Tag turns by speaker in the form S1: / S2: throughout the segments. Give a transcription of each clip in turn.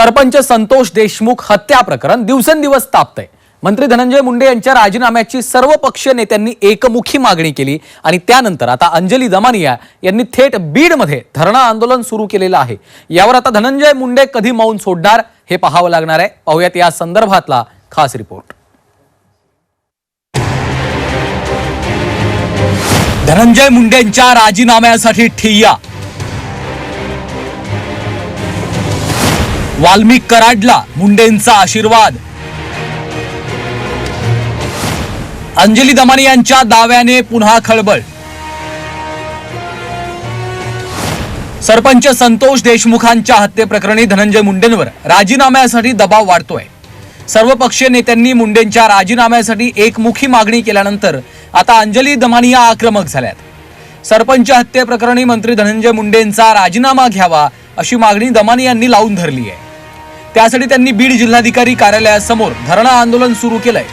S1: सरपंच संतोष देशमुख हत्या प्रकरण दिवसेंदिवस तापतंय. मंत्री धनंजय मुंडे यांच्या राजीनाम्याची सर्व पक्षीय नेत्यांनी एकमुखी मागणी केली आणि त्यानंतर आता अंजली दमानिया यांनी थेट बीडमध्ये धरणा आंदोलन सुरू केलेलं आहे. यावर आता धनंजय मुंडे कधी मौन सोडणार हे पाहावं लागणार आहे. पाहूयात या संदर्भातला खास रिपोर्ट. धनंजय मुंडेंच्या राजीनाम्यासाठी ठिय्या. वाल्मिक कराडला मुंडेंचा आशीर्वाद. अंजली दमानी यांच्या दाव्याने पुन्हा खळबळ. सरपंच संतोष देशमुखांच्या हत्येप्रकरणी धनंजय मुंडेंवर राजीनाम्यासाठी दबाव वाढतोय. सर्वपक्षीय नेत्यांनी मुंडेंच्या राजीनाम्यासाठी एकमुखी मागणी केल्यानंतर आता अंजली दमानिया आक्रमक झाल्यात. सरपंच हत्येप्रकरणी मंत्री धनंजय मुंडेंचा राजीनामा घ्यावा अशी मागणी दमानी यांनी लावून धरली आहे त्यासाठी त्यांनी बीड जिल्हाधिकारी कार्यालयासमोर धरणा आंदोलन सुरू केलंय.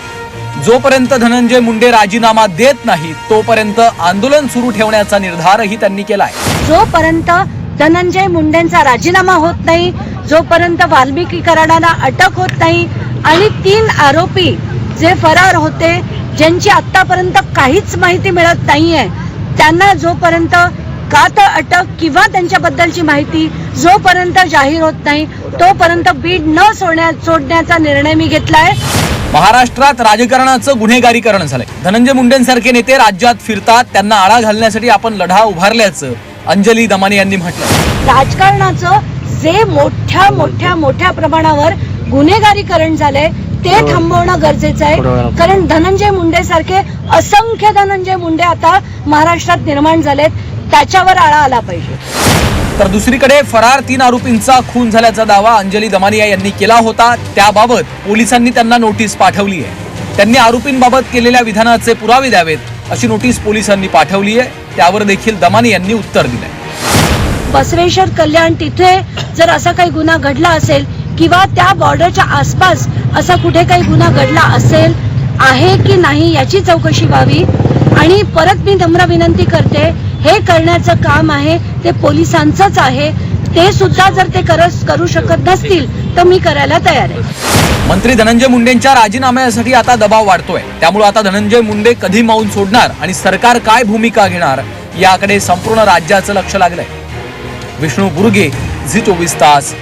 S1: जोपर्यंत धनंजय मुंडे राजीनामा देत नाही तोपर्यंत आंदोलन सुरू ठेवण्याचा निर्धारही त्यांनी केलाय.
S2: जोपर्यंत धनंजय मुंडेंचा राजीनामा होत नाही जोपर्यंत वाल्मिकी कराडाला अटक होत नाही आणि तीन आरोपी जे फरार होते ज्यांची आतापर्यंत काहीच माहिती मिळत नाहीये त्यांना जोपर्यंत का तर अटक किंवा त्यांच्याबद्दलची माहिती जोपर्यंत जाहीर होत नाही तोपर्यंत बीड न सोडण्या सोडण्याचा निर्णय मी घेतलाय.
S1: महाराष्ट्रात राजकारणाचं गुन्हेगारीकरण झालंय. धनंजय मुंडेंसारखे नेते राज्यात फिरतात त्यांना आळा घालण्यासाठी आपण लढा उभारल्याचं अंजली दमानी यांनी म्हटलं
S2: राजकारणाचं जे मोठ्या मोठ्या मोठ्या प्रमाणावर गुन्हेगारीकरण झालंय ते थांबवणं गरजेचं आहे. कारण धनंजय मुंडे सारखे असंख्य धनंजय मुंडे आता महाराष्ट्रात निर्माण झालेत. त्याच्यावर आळा आला पाहिजे.
S1: तर दुसरीकडे फरार तीन आरोपींचा खून झाल्याचा दावा अंजली दमानिया यांनी केला होता. त्याबाबत पोलिसांनी त्यांना नोटीस पाठवली आहे. त्यांनी आरोपींबाबत केलेल्या विधानाचे पुरावे द्यावेत अशी नोटीस पोलिसांनी पाठवली आहे. त्यावर देखील दमानी यांनी उत्तर दिलंय.
S2: बसवेश्वर कल्याण तिथे जर असा काही गुन्हा घडला असेल किंवा त्या बॉर्डरच्या आसपास असा कुठे काही गुन्हा घडला असेल आहे की नाही याची चौकशी व्हावी? आणि परत मी नम्र विनंती करते हे करण्याचं काम आहे ते पोलिसांचंच आहे ते सुद्धा जर ते करू शकत नसतील तर मी करायला तयार आहे.
S1: मंत्री धनंजय मुंडेंच्या राजीनाम्यासाठी आता दबाव वाढतोय. त्यामुळे आता धनंजय मुंडे कधी माऊन सोडणार आणि सरकार काय भूमिका घेणार याकडे संपूर्ण राज्याचं लक्ष लागलंय. विष्णू बुर्गे झी चोवीस तास.